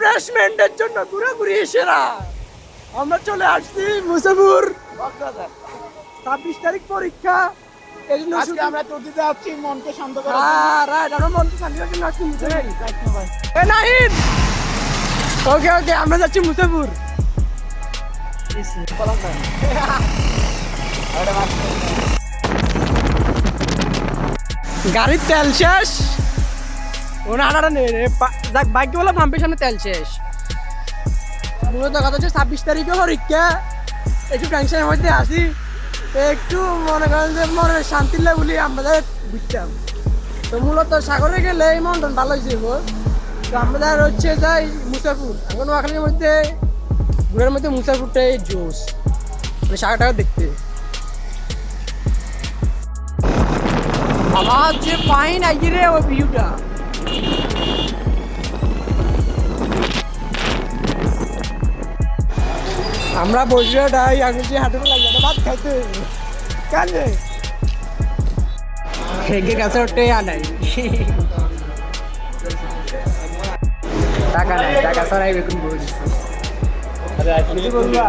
রিফ্রেশমেন্টের জন্য ঘুরাঘুরি সেরা। আমরা চলে আসছি মুসাফুর ছাব্বিশ তারিখ পরীক্ষা এই জন্য আমরা মনকে শান্ত হ্যাঁ রাইট আমরা মন শান্তি রাখার জন্য আসছি মুসাফুর। এ নাহিদ! ওকে ওকে আমরা যাচ্ছি মুসাফুর। গাড়ির তেল শেষ। আনাটা নেই দেখ বাইক বলে পাম্পের সামনে তেল শেষ। মূলত কথা হচ্ছে ছাব্বিশ তারিখে পরীক্ষা। একটু টেনশনের মধ্যে আসি একটু মনে করেন যে মনে শান্তি বলি আমাদের বুঝতাম তো মূলত সাগরে গেলে এই মন্ডন ভালো হয়েছে গো। তো আমাদের হচ্ছে যাই মুসাফুর। এখন নোয়াখালীর মধ্যে, ঘুরের মধ্যে মুসাফুরটাই জোস মানে সাগর টাগর দেখতে। আমার যে পাইন আইয়ে রে ও ভিউটা। আমরা বসে ডাই আগে যে হাঁটুতে লাগিয়ে ভাত খাইতে। কানে? হেগে কাছে ওটে আনাই টাকা নাই টাকা ছাড়াই বেতন বসে কিছু বলবা।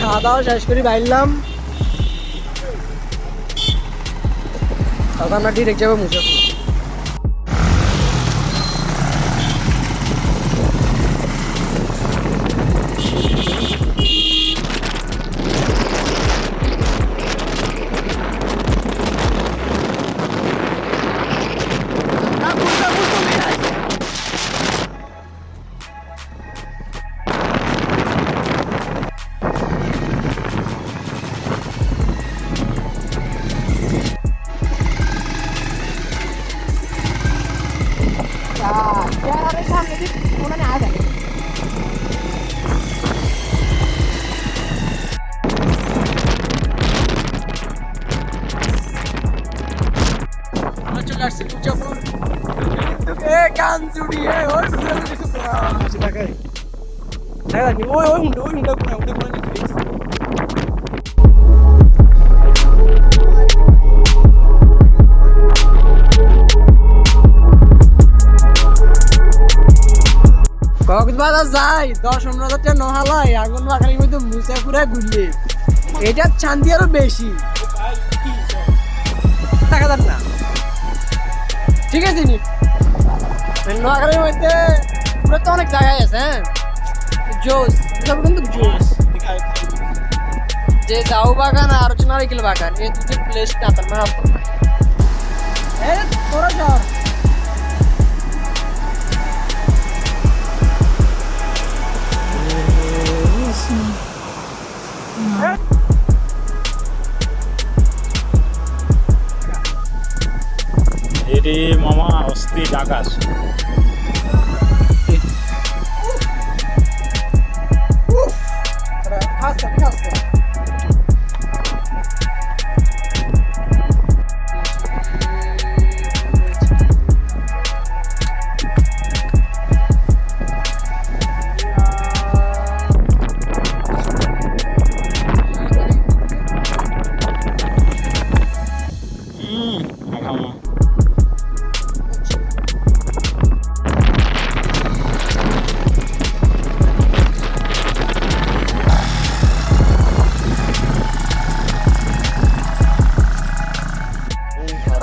খাওয়া দাওয়া শেষ করে বাইরলাম। তখন আমরা ডিরেক্ট যাব মুসাফুর আমরা চলে আসছি মুজাফর এ কান জুড়িয়ে ওই ঘুরে ঘুরে কিছু করা আছে ঢাকায় হ্যাঁ ওই ওই মুন্ডা ওই কক্সবাজার যাই দশ আগুন মধ্যে মুসাফুরা ঘুরলে। এটা চান্দি আরও বেশি। টাকা দেন না। ঠিক আছে, নি। মধ্যে পুরো তো অনেক জায়গায় আছে হ্যাঁ? জোস সব কিন্তু জোস। যে দাও বাগান আর হচ্ছে বাগান, এই দুটো প্লেস না তার শহর মামা অস্থির আকাশ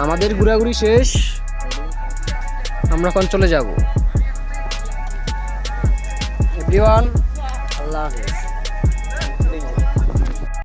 আমাদের ঘোরাঘুরি শেষ। আমরা এখন চলে যাব। এভরিওয়ান আল্লাহ হাফেজ।